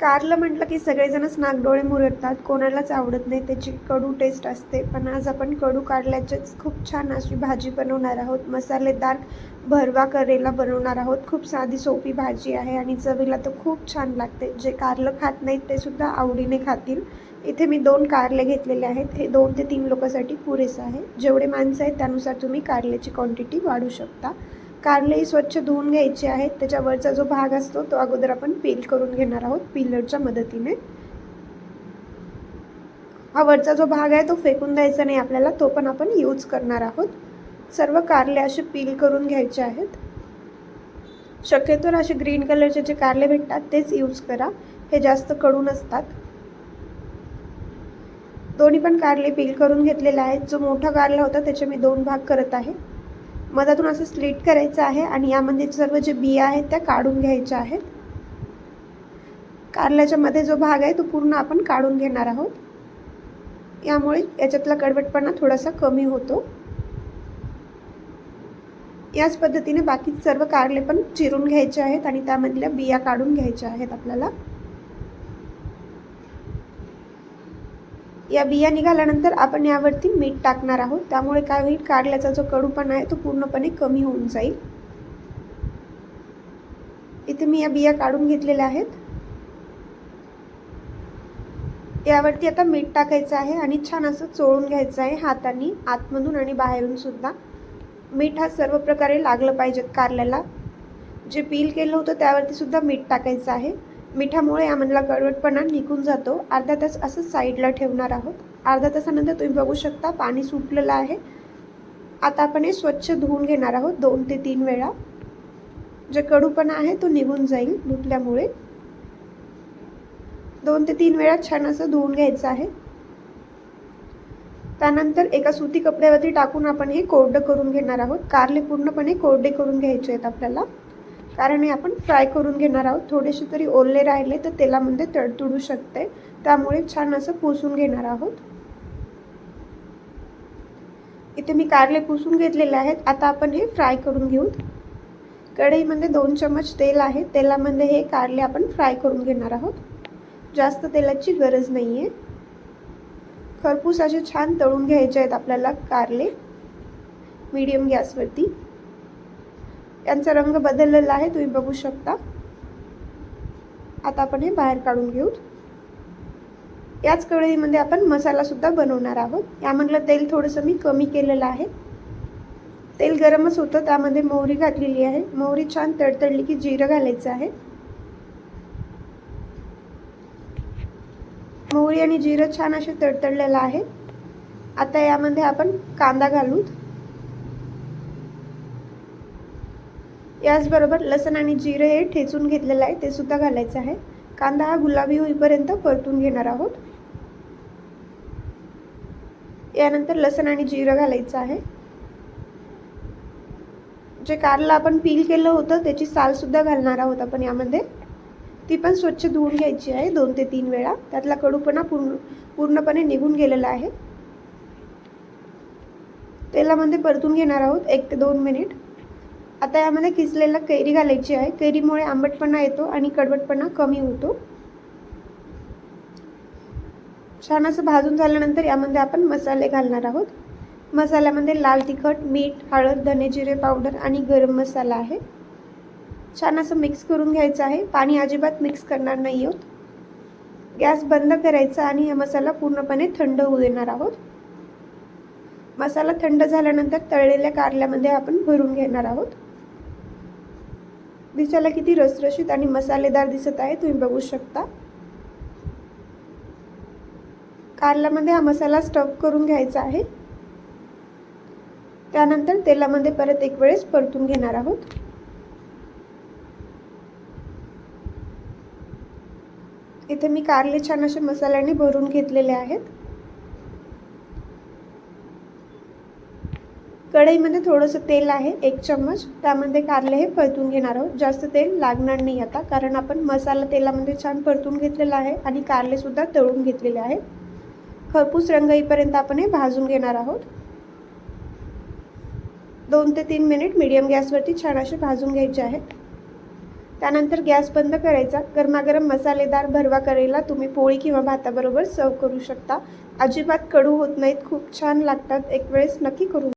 कारलं म्हटलं की सगळेजणच नागडोळे मुरडतात कोणालाच आवडत नाही त्याची कडू टेस्ट असते. पण आज आपण कडू कारल्याचीच खूप छान अशी भाजी बनवणार आहोत. मसालेदार भरवा करेला बनवणार आहोत. खूप साधी सोपी भाजी आहे आणि चवीला तर खूप छान लागते. जे कारलं खात नाहीत ते सुद्धा आवडीने खातील. इथे मी दोन कारले घेतलेले आहेत. हे दोन ते तीन लोकांसाठी पुरेसं आहे. जेवढे माणसं आहेत त्यानुसार तुम्ही कारल्याची क्वांटिटी वाढू शकता. कारलेही स्वच्छ धुवून घ्यायचे आहेत. त्याच्यावरचा जो भाग असतो तो अगोदर आपण पील करून घेणार आहोत पिलरच्या मदतीने. हा वरचा जो भाग आहे तो फेकून द्यायचा नाही आपल्याला तो पण आपण यूज करणार आहोत. सर्व कारले असे पील करून घ्यायचे आहेत. शक्यतोवर असे ग्रीन कलरचे जे कारले भेटतात तेच यूज करा. हे जास्त कडू नसतात. दोन्ही पण कारले पील करून घेतलेले आहेत. जो मोठा कारला होता त्याचे मी दोन भाग करत आहे. मधातून असं स्लिट करायचं आहे आणि यामध्ये सर्व जे बिया आहेत त्या काढून घ्यायच्या आहेत. कारल्याच्या मध्ये जो भाग आहे तो पूर्ण आपण काढून घेणार आहोत. यामुळे याच्यातला कडवटपणा थोडासा कमी होतो. याच पद्धतीने बाकी सर्व कारले पण चिरून घ्यायचे आहेत आणि त्यामधल्या बिया काढून घ्यायच्या आहेत आपल्याला. या बिया निघाल्यानंतर आपण यावरती मीठ टाकणार आहोत. त्यामुळे काय होईल? कारल्याचा जो कडूपणा आहे तो पूर्णपणे कमी होऊन जाईल. इथे मी या बिया काढून घेतलेल्या आहेत. यावरती आता मीठ टाकायचं आहे आणि छान असं चोळून घ्यायचं आहे हाताने आतमधून आणि बाहेरून सुद्धा. मीठ हा सर्व प्रकारे लागलं पाहिजेत कारल्याला. जे पील केलं होतं त्यावरती सुद्धा मीठ टाकायचं आहे. मिठामुळे आम्हाला गडवटपणा निघून जातो. अर्धा तास असं साईडला ठेवणार आहोत. अर्धा तासानंतर तुम्ही बघू शकता पाणी सुटलेलं आहे. आता आपण हे स्वच्छ धुवून घेणार आहोत दोन ते तीन वेळा. जे कडूपणा आहे तो निघून जाईल धुतल्यामुळे. दोन ते तीन वेळा छान असं धुवून घ्यायचं आहे. त्यानंतर एका सुती कपड्यावरती टाकून आपण हे कोरडं करून घेणार आहोत. कारले पूर्णपणे कोरडे करून घ्यायचे आहेत आपल्याला. कारण हे आपण फ्राय करून घेणार आहोत. थोडेसे तरी ओले राहिले तर तेलामध्ये तडतुडू शकते. त्यामुळे छान असं पुसून घेणार आहोत. इथे मी कारले पुसून घेतलेले आहेत. आता आपण हे फ्राय करून घेऊ कढईमध्ये दोन चमच तेल आहे. तेलामध्ये हे कारले आपण फ्राय करून घेणार आहोत. जास्त तेलाची गरज नाही आहे खरपूस असे छान तळून घ्यायचे आहेत आपल्याला कारले. मीडियम गॅसवरती. त्यांचा रंग बदललेला आहे तुम्ही बघू शकता. आता आपण हे बाहेर काढून घेऊ याच कढईमध्ये आपण मसाला सुद्धा बनवणार आहोत. यामधलं तेल थोडंसं मी कमी केलेलं आहे. तेल गरमच होतं त्यामध्ये मोहरी घातलेली आहे. मोहरी छान तडतडली की जिरं घालायचं आहे. मोहरी आणि जिरं छान असे तडतडलेलं आहे. आता यामध्ये आपण कांदा घालू याचबरोबर लसण आणि जिरं हे ठेचून घेतलेलं आहे ते सुद्धा घालायचं आहे. कांदा हा गुलाबी होईपर्यंत परतून घेणार आहोत. यानंतर लसण आणि जिरं घालायचं आहे. जे कारला आपण पील केलं होतं त्याची सालसुद्धा घालणार आहोत आपण यामध्ये. ती पण स्वच्छ धुवून घ्यायची आहे दोन ते तीन वेळा. त्यातला कडूपणा पूर्ण पूर्णपणे निघून गेलेला आहे. तेलामध्ये परतून घेणार आहोत एक ते दोन मिनिट. आता यामध्ये किसलेला कैरी घालायची आहे. कैरीमुळे आंबटपणा येतो आणि कडवटपणा कमी होतो. छान असं भाजून झाल्यानंतर यामध्ये आपण मसाले घालणार आहोत. मसाल्यामध्ये लाल तिखट मीठ हळद धने जिरे पावडर आणि गरम मसाला आहे. छान असं मिक्स करून घ्यायचं आहे. पाणी अजिबात मिक्स करणार नाही आहोत. गॅस बंद करायचा आणि हा मसाला पूर्णपणे थंड होऊ देणार आहोत. मसाला थंड झाल्यानंतर तळलेल्या कारल्यामध्ये आपण भरून घेणार आहोत. दिसायला किती रसरशीत आणि मसालेदार दिसत आहे तुम्ही बघू शकता. कारल्यामध्ये हा मसाला स्टफ करून घ्यायचा आहे. त्यानंतर तेलामध्ये परत एक वेळेस परतून घेणार आहोत. इथे मी कारले छान असे मसाल्याने भरून घेतलेले आहेत. कढईमध्ये थोडंसं तेल आहे एक चम्मच. त्यामध्ये कारले हे परतून घेणार आहोत. जास्त तेल लागणार नाही आता कारण आपण मसाला तेलामध्ये छान परतून घेतलेला आहे आणि कारलेसुद्धा तळून घेतलेले आहेत. खरपूस रंग येईपर्यंत आपण हे भाजून घेणार आहोत. दोन ते तीन मिनिट मीडियम गॅसवरती छान असे भाजून घ्यायचे आहेत. त्यानंतर गॅस बंद करायचा. गरमागरम मसालेदार भरवा करेला तुम्ही पोळी किंवा भाताबरोबर सर्व करू शकता. अजिबात कडू होत नाहीत. खूप छान लागतात. एक वेळेस नक्की करून